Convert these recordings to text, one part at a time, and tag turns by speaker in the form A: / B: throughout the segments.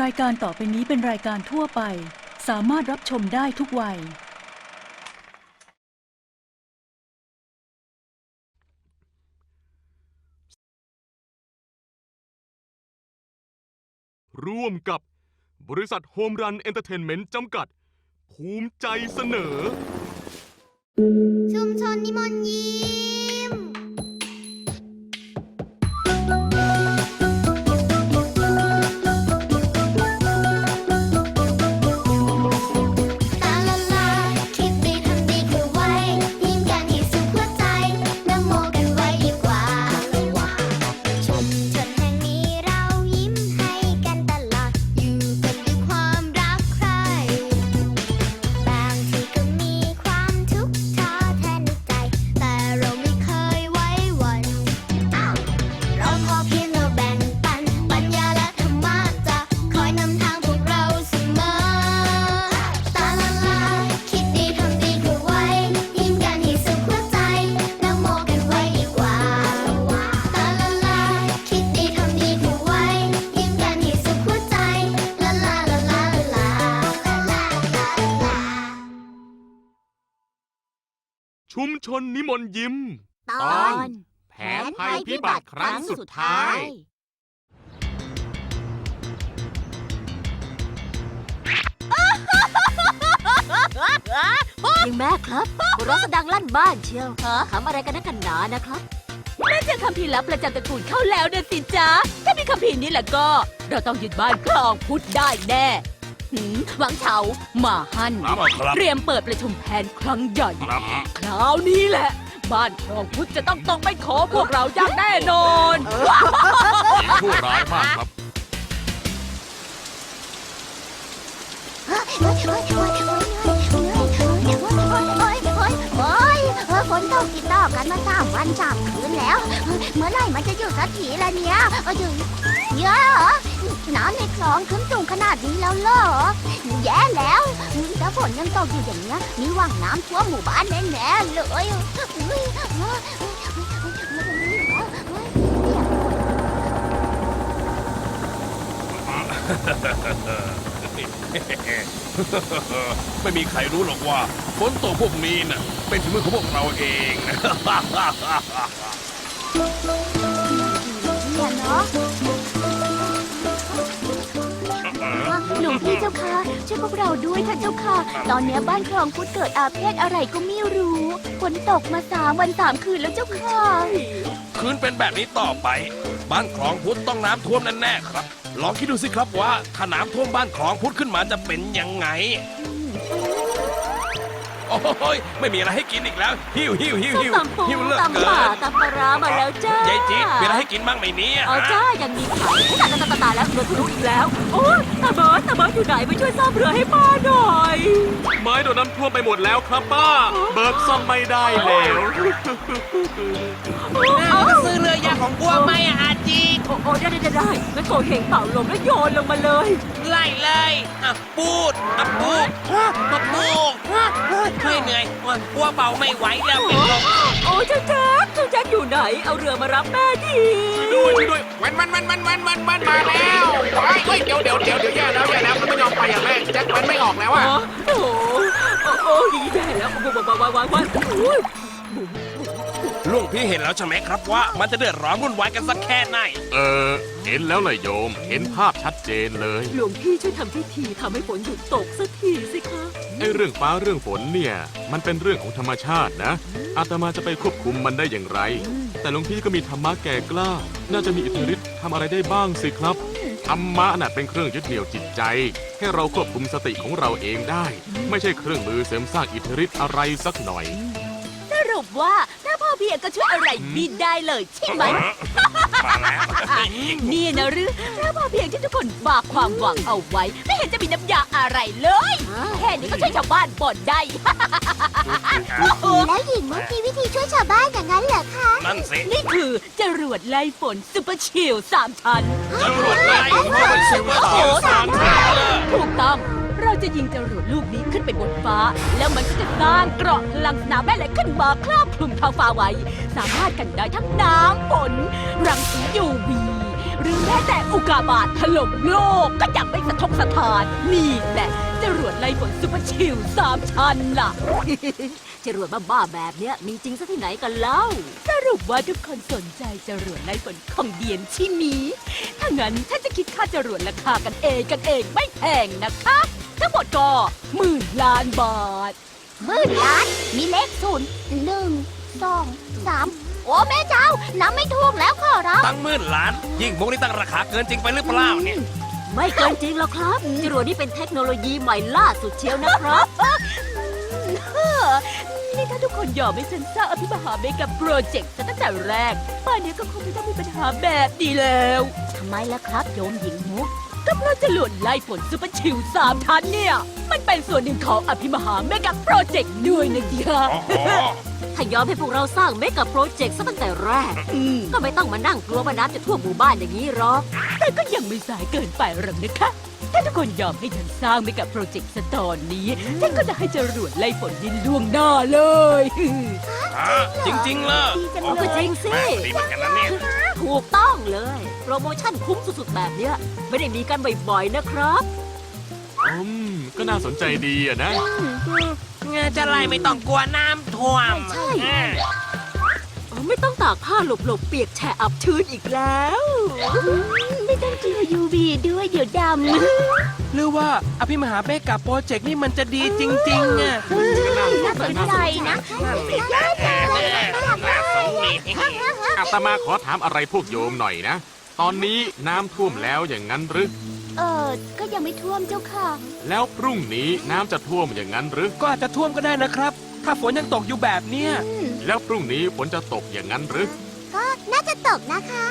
A: รายการต่อไปนี้เป็นรายการทั่วไป สามารถรับชมได้ทุกวัย
B: ร่วมกับบริษัทโฮมรันเอนเตอร์เทนเมนต์จำกัด ภูมิใจเสนอ
C: ชุมชนนิมนต์ยิ้ ชุมชนนิมนต์ยิ้ม ตอน แผ
B: นภัยพิบัติครั้งสุดท้าย
D: ยังแม่ครับหัวเราะแสดงลั่นบ้านเชียวขำอะไรกันนักกันหนานะครับแม่เจอคำพีร์ลับประจำตระกูลเข้าแล้วนะสิจ๊ะ ถ้ามีคำพีร์นี้แหละก็ เราต้องยึดบ้านครองพุทธได้แน่ หืมหวังเฉาหมาหัน
E: ครับครับ
D: เตรียมเปิดประชุมแผนครั้งใหญ่
E: ครับ
D: คราวนี้แหละ บ้านครองพุทธจะต้องต้องไปขอพวกเราอย่างแน่นอน
E: ผู้ร้ายมากครับ
C: โอ๊ยโอ๊ยโอ๊ยโอ๊ยโอ๊ย นตกติดต่อกันมาสามวันสามคืนแล้วเออเมื่อไหร่มันจะหยุดสักทีละเนี่ยเออหยุดเยอะเหรอน้ำในคลองขึ้นสูงขนาดนี้แล้วเหรอ แย่แล้วถ้าฝนยังตกอยู่อย่างเนี้ยมีหวังน้ำท่วมหมู่บ้านแน่ๆเลย
E: ไม่มีใครรู้หรอกว่าฝนตกพวกนี้น่ะ เป็นฝีมือของพวกเราเอง
C: เนี่ยเนาะ
D: หลวงพี่เจ้าค่ะช่วยพวกเราด้วยค่ะเจ้าค่ะ ตอนเนี้ยบ้านครองพุทธเกิดอาเพศอะไรก็ไม่รู้ฝนตกมาสามวันสามคืนแล้วเจ้าค่ะ
E: คืนเป็นแบบนี้ต่อไป บ้านคลองพุทธต้องน้ำท่วมแน่ๆครับ ลองคิดดูสิครับว่าถ้าน้ำท่วมบ้านคลองพุทธขึ้นมาจะเป็นยังไง โอ้ยไม่มีอะไรให้กินอีกแล้ว หิวหิวหิวหิว
D: ตำปู
E: หิวเหลือ
D: ตำ
E: เกิ
D: ป่านตำปลาร้ามาแล้วจ้ายา
E: ยจิ๊ดมีอะไรให้กินบ้างไหมเนี่ย
D: อ๋อจ้ายังมีขายตายตายตายตายแล้วเรือทะลุอีกแล้ว โอ้ยตาเบิร์ดตาเบิร์ดอยู่ไหนไปช่วยซ่อมเรือให้ป้าหน่อย
B: ไม้โดนน้ำท่วมไปหมดแล้วครับป้า เบิร์ดซ่อมไม่ได้แล้ว
F: ซื้อ ได้
D: ได้ได้ได้งั้นโถเหงเป่าลมแล้วโยนลงมาเลย
F: ไล่เลยอะปูดอะปูดมาปูดอะเฮ้ยเหนื่อยอะบัวเบาไม่ไหวแล้วเป็นลม
D: โอ้เจ้าแจ๊คเจ้าแจ๊คอยู่ไหน เอาเรือมารับแม่ที
B: ด้วยด้วย
F: มันมันมันมันมันมันมันมาแล้วเฮ้ยเฮ้ยเดี๋ยวเดี๋ยวเดี๋ยวเดี๋ยวแย่แล้วแย่แล้วมันไม่ยอมไปอะแม่แจ็คมันไม่ออกแล้ว
D: อะโอ้โหโอ้โอ้ยแย่แล้วว้าวว้าวว้าวว้าวว้าวโอ้ย
E: ลุงพี่เห็นแล้วใช่ไหมครับว่ามันจะเดือดร้อนวุ่นวายกันสักแค่ไหน
B: เออ เห็นแล้วเลยโยม เห็นภาพชัดเจนเลย
D: หลวงพี่ช่วยทำพิธีทำให้ฝนหยุดตกสักทีสิคะ
B: ไอ้เรื่องฟ้าเรื่องฝนเนี่ย มันเป็นเรื่องของธรรมชาตินะ อาตมาจะไปควบคุมมันได้อย่างไร แต่หลวงพี่ก็มีธรรมะแก่กล้า น่าจะมีอิทธิฤทธิ์ทำอะไรได้บ้างสิครับ ธรรมะน่ะเป็นเครื่องยึดเหนี่ยวจิตใจให้เราควบคุมสติของเราเองได้ ไม่ใช่เครื่องมือเสริมสร้างอิทธิฤทธิ์อะไรสักหน่อย
D: สรุปว่าถ้าพ่อเพียงก็ช่วยอะไรไม่ได้เลยใช่ไหม
E: มาแล้ว
D: นี่นะหรือถ้าพ่อเพียงที่ทุกคนฝาก ความหวังเอาไว้ ไม่เห็นจะมีน้ำยาอะไรเลย แค่นี้ก็ช่วยชาวบ้านบ่นได้
C: แล้วหญิงมุกมีวิธีช่วยชาวบ้านอย่างนั้นเหรอคะ
E: นั่นสิ
D: นี่คือจรวดไล่ฝนซูเปอร์ชิลสามชั้น
E: จรวดไล่เพราะมันซิลเวอร์เขียวสามชั้นเลย
D: ถูกต้อง เราจะยิงจรวดลูกนี้ขึ้นไปบนฟ้า แล้วมันก็จะสร้างเกราะพลังสนามแม่เหล็กขึ้นมาครอบคลุมท้องฟ้าไว้ สามารถกันได้ทั้งน้ำฝนรังสี UV หรือแม้แต่อุกกาบาตถล่มโลกก็ยังไม่สะทกสะทาน นี่แหละจรวดไล่ฝนซุปเปอร์ชิลสามชั้นล่ะ จรวดบ้าๆแบบเนี้ยมีจริงซะที่ไหนกันเล่า สรุปว่าทุกคนสนใจจรวดไล่ฝนของเดียนใช่ไหมีถ้างั้นฉันจะคิดค่าจรวดราคากันเองกันเองไม่แพงนะคะ ทั้งหมดก็หมื่นล้านบาท
C: หมื่นล้าน มีเลขศูนย์หนึ่งสองสาม โอ้แม่เจ้าน้ำไม่ท่วมแล้วขอรับ
E: ตั้งหมื่นล้าน ยิ่งมุกนี่ตั้งราคาเกินจริงไปหรือเปล่าเนี่ย
D: ไม่เกินจริงหรอกครับจรวดนี้เป็นเทคโนโลยีใหม่ล่าสุดเชียวนะครับนี่ถ้าทุกคนยอมให้ฉันสร้างอภิมหาเมกะโปรเจกต์ตั้งแต่แรกป่านนี้ก็คงไม่ต้องมีปัญหาแบบนี้แล้ว
C: ทำไมล่ะครับโยมหญิงมุก
D: ก็เพราะจรวดไล่ฝนซุปเปอร์ชิลสามทันเนี่ย มันเป็นส่วนหนึ่งของอภิมหาเมกะโปรเจกต์ด้วยนะจ๊ะถ้ายอมให้พวกเราสร้างเมกะโปรเจกต์ซะตั้งแต่แรกก็ไม่ต้องมานั่งกลัวว่าน้ำจะท่วมหมู่บ้านอย่างนี้หรอก แต่ก็ยังไม่สายเกินไปหรอกนะคะ ถ้าทุกคนยอมให้ฉันสร้างเมกะโปรเจกต์ซะตอนนี้ ฉันก็จะให้จรวดไล่ฝนดินล่วงหน้าเลย
E: จริงๆเลย
C: ดีจังเลย
D: ก็จริงสิ
E: ดีเหมือนกันนะเนี่ย
D: ถูกต้องเลย โปรโมชั่นคุ้มสุดๆ แบบเนี้ย ไม่ได้มีกันบ่อยๆ นะครับ
B: อืมก็น่าสนใจดีอะนะ
F: งานจะไล่ไม่ต้องกลัวน้ำท่วม
D: ใช่
F: อืม
D: อ๋อ ไม่ต้องตากผ้าหลบๆเปียกแฉะอับชื้นอีกแล้ว
C: ไม่ต้องกลัวยูวีด้วยเดี๋ยวดำ
F: หรือว่าอภิมหาเมกะโปรเจกต์นี่มันจะดีจริงๆอะ
C: น่าสนใจนะ
B: อาตมาขอถามอะไรพวกโยมหน่อยนะ ตอนนี้น้ำท่วมแล้วอย่างนั้นหรือ
C: เออก็ยังไม่ท่วมเจ้าค่ะ
B: แล้วพรุ่งนี้น้ำจะท่วมอย่างนั้นหรือ
E: ก็อาจจะท่วมก็ได้นะครับ ถ้าฝนยังตกอยู่แบบเนี้ย
B: แล้วพรุ่งนี้ฝนจะตกอย่างนั้นหรือ
C: ก็น่าจะตกนะคะ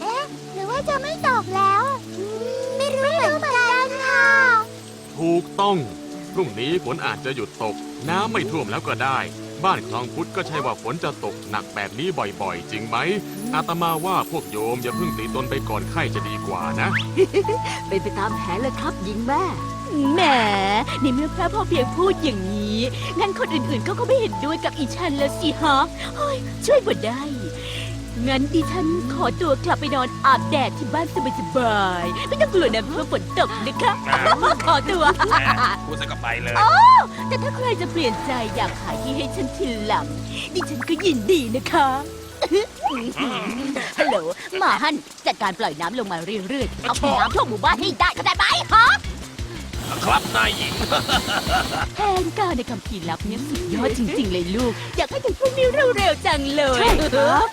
C: เอ๊ะ หรือว่าจะไม่ตกแล้วอืมไม่รู้เหมือนกันค่ะ
B: ถูกต้อง พรุ่งนี้ฝนอาจจะหยุดตก น้ำไม่ท่วมแล้วก็ได้ บ้านคลองพุทธก็ใช่ว่าฝนจะตกหนักแบบนี้บ่อยๆ จริงไหม อาตมาว่าพวกโยมอย่าเพิ่งตีตนไปก่อนไข้จะดีกว่านะ
D: เป็นไปตามแผนเลยครับหญิงแม่ แหมในเมื่อพระพ่อเพียงพูดอย่างนี้ งั้นคนอื่นๆเขาก็ไม่เห็นด้วยกับอีฉันแล้วสิฮะเฮ้ยช่วยบ่ได้ งั้นดิฉันขอตัวกลับไปนอนอาบแดดที่บ้านสบายๆไม่ต้องกลัวน้ำท่วมฝนตกนะคะ ขอตัว
E: พูดซะก็ไปเลย
D: แต่ถ้าใครจะเปลี่ยนใจอยากขายที่ให้ฉันทีหลัง ดิฉันก็ยินดีนะคะฮัลโหลหมาฮันจัดการปล่อยน้ำลงมาเรื่อยๆ เอาน้ำท่วมหมู่บ้านให้ได้เข้าใจไหมฮะ
E: ครับนายหญิง
D: แผนการในคำพีร์ลับเนี่ยสุดยอดจริง ๆ เลยลูก อยากให้ถึงพรุ่งนี้เร็วๆจังเลยใช่ครับ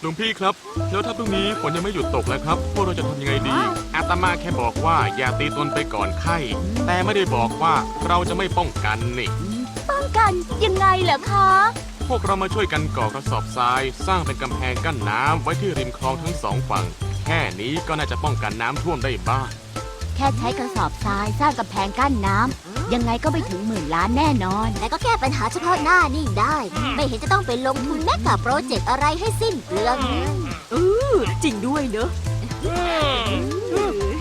B: หลวงพี่ครับ แล้วถ้าพรุ่งนี้ฝนยังไม่หยุดตกแล้วครับ พวกเราจะทำยังไงดี อาตมาแค่บอกว่าอย่าตีตนไปก่อนไข้ แต่ไม่ได้บอกว่าเราจะไม่ป้องกันนี่
C: ป้องกันยังไงเหรอคะ
B: พวกเรามาช่วยกันก่อกระสอบทราย สร้างเป็นกำแพงกั้นน้ำไว้ที่ริมคลองทั้งสองฝั่งแค่นี้ก็น่าจะป้องกันน้ำท่วมได้บ้าง
C: แค่ใช้กระสอบทรายสร้างกำแพงกั้นน้ำยังไงก็ไม่ถึงหมื่นล้านแน่นอน แต่ก็แก้ปัญหาเฉพาะหน้านี่ได้ ไม่เห็นจะต้องไปลงทุนแม้กับโปรเจกต์อะไรให้สิ้นเปลือง
D: เออจริงด้วยเนอะ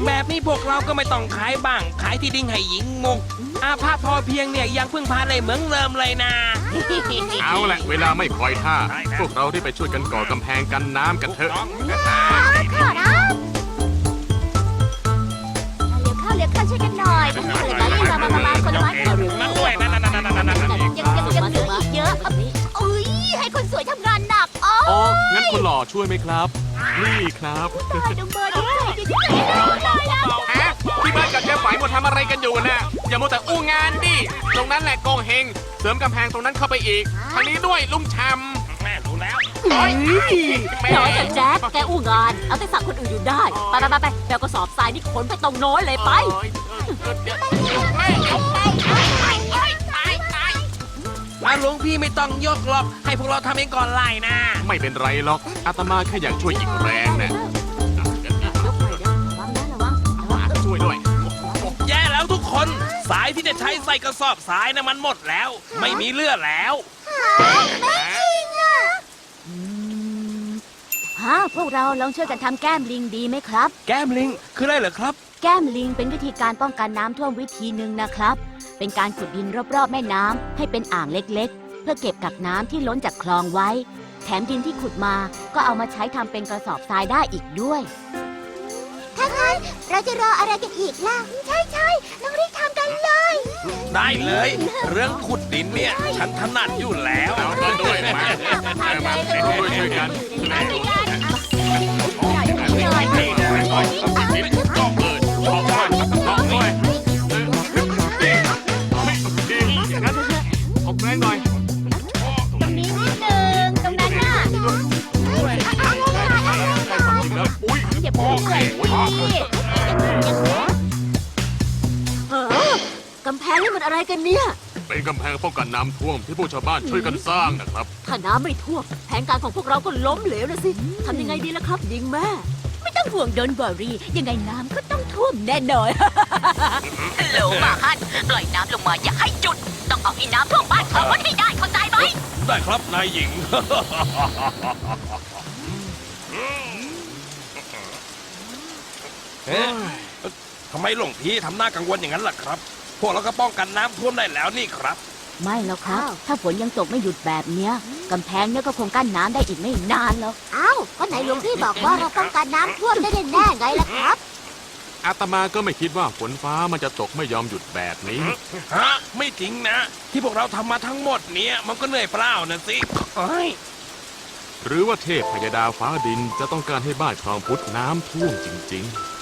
F: แบบนี้พวกเราก็ไม่ต้องขายบ้าง ขายที่ดินให้หญิงมุก อาภาพพอเพียงเนี่ยยังพึ่งพาเลยเหมือนเดิมเลยนะ
B: เอาละเวลาไม่คอยท่า พวกเราที่ไปช่วยกันก่อกำแพงกันน้ำกันเถอะ
C: ขอรับเร็วเข้าเร็วเข้าช่วยกันหน่อยตรงนี้เลยมาเล่นมามามามาคนละบ้านเอาเร็ว
E: นั่นด้
C: หล่อ
B: ช่วยไหมครับ นี่ครับ
C: ดูเบอร์ดูเบอร์ดูที่ไหนเลยนะ
B: ฮะที่บ้านกับเจ๊ฝ่ายหมดทำอะไรกันอยู่น่ะอย่ามัวแต่อู้งานดิตรงนั้นแหละโกงเฮงเสริมกำแพงตรงนั้นเข้าไปอีกทางนี้ด้วยลุงช
E: แม่รู้แล้วำ
B: โอ๊ยแม่
D: น้อยแต่แจ๊คแกอู้งาน เอาแต่สั่งคนอื่นอยู่ได้ ไปไปไปไปแปลกระสอบทรายนี่ขนไปตรงโน้อยเลยไป
B: โอ๊ยเออเดี๋ยวแม่เอา
F: อาหลวงพี่ไม่ต้องยกหรอก ให้พวกเราทำเองก่อนไล่นะ
B: ไม่เป็นไรหรอกอาตมาแค่อยากช่วยอีกแรงน่ะอะเดี๋ยวนี้
C: ระวังนะระวังระวัง
B: ช่วยด้วย
E: แย่แล้วทุกคน สายที่จะใช้ใส่กระสอบสายนะมันหมดแล้ว ไม่มีเลือดแล้ว
C: ฮะพวกเราลองช่วยกันทำแก้มลิงดีไหมครับ
F: แก้มลิง คืออะไรเหรอครับ
C: แก้มลิงเป็นวิธีการป้องกันน้ำท่วมวิธีหนึ่งนะครับ เป็นการขุดดินรอบๆแม่น้ำให้เป็นอ่างเล็กๆ เพื่อเก็บกักน้ำที่ล้นจากคลองไว้
D: แถมดินที่ขุดมาก็เอามาใช้ทำเป็นกระสอบทรายได้อีกด้วย
C: ถ้างั้นเราจะรออะไรกันอีกล่ะ ใช่ใช่ๆต้องรีบทำกันเลย
E: ได้เลย เรื่องขุดดินเนี่ย ฉันถนัดอยู่แล้ว
B: เอามาด้วยมาเอามาช่วยช่วยกันช
D: กันเนี่ย
B: เป็นกำแพงป้องกันน้ำท่วมที่ผู้ชาวบ้านช่วยกันสร้างนะครับ
D: ถ้าน้ำไม่ท่วมแผนการของพวกเราก็ล้มเหลวนะสิทำยังไงดีล่ะครับยิงแม่ ไม่ต้องห่วงโดนบอรี่ ยังไงน้ำก็ต้องท่วมแน่นอนฮัลโหลมาฮันปล่อยน้ำลงมาอย่าให้หยุด ต้องเอาให้น้ำท่วมบ้านเขาให้ได้เข้าใจไหม
E: ได้ครับนายหญิง เอ๊ะทำไมหลวงพี่ทำหน้ากังวลอย่างนั้นล่ะครับ พวกเราก็ป้องกันน้ำท่วมได้แล้วนี่ครับ
D: ไม่แล้วครับถ้าฝนยังตกไม่หยุดแบบเนี้ยกำแพงเนี่ยก็คงกั้นน้ำได้อีกไม่นานหรอก
C: เอ้าก็ไหนหลวงพี่บอกว่าเราป้องกันน้ำท่วมได้แน่ๆไงล่ะครับ
B: อาตมาก็ไม่คิดว่าฝนฟ้ามันจะตกไม่ยอมหยุดแบบนี้
E: ฮะ ไม่จริงนะ ที่พวกเราทำมาทั้งหมดเนี้ยมันก็เหนื่อยเปล่านะสิเอ้ย
B: หรือว่าเทพพยดาฟ้าดินจะต้องการให้บ้านคลองพุทธน้ำท่วมจริง ๆ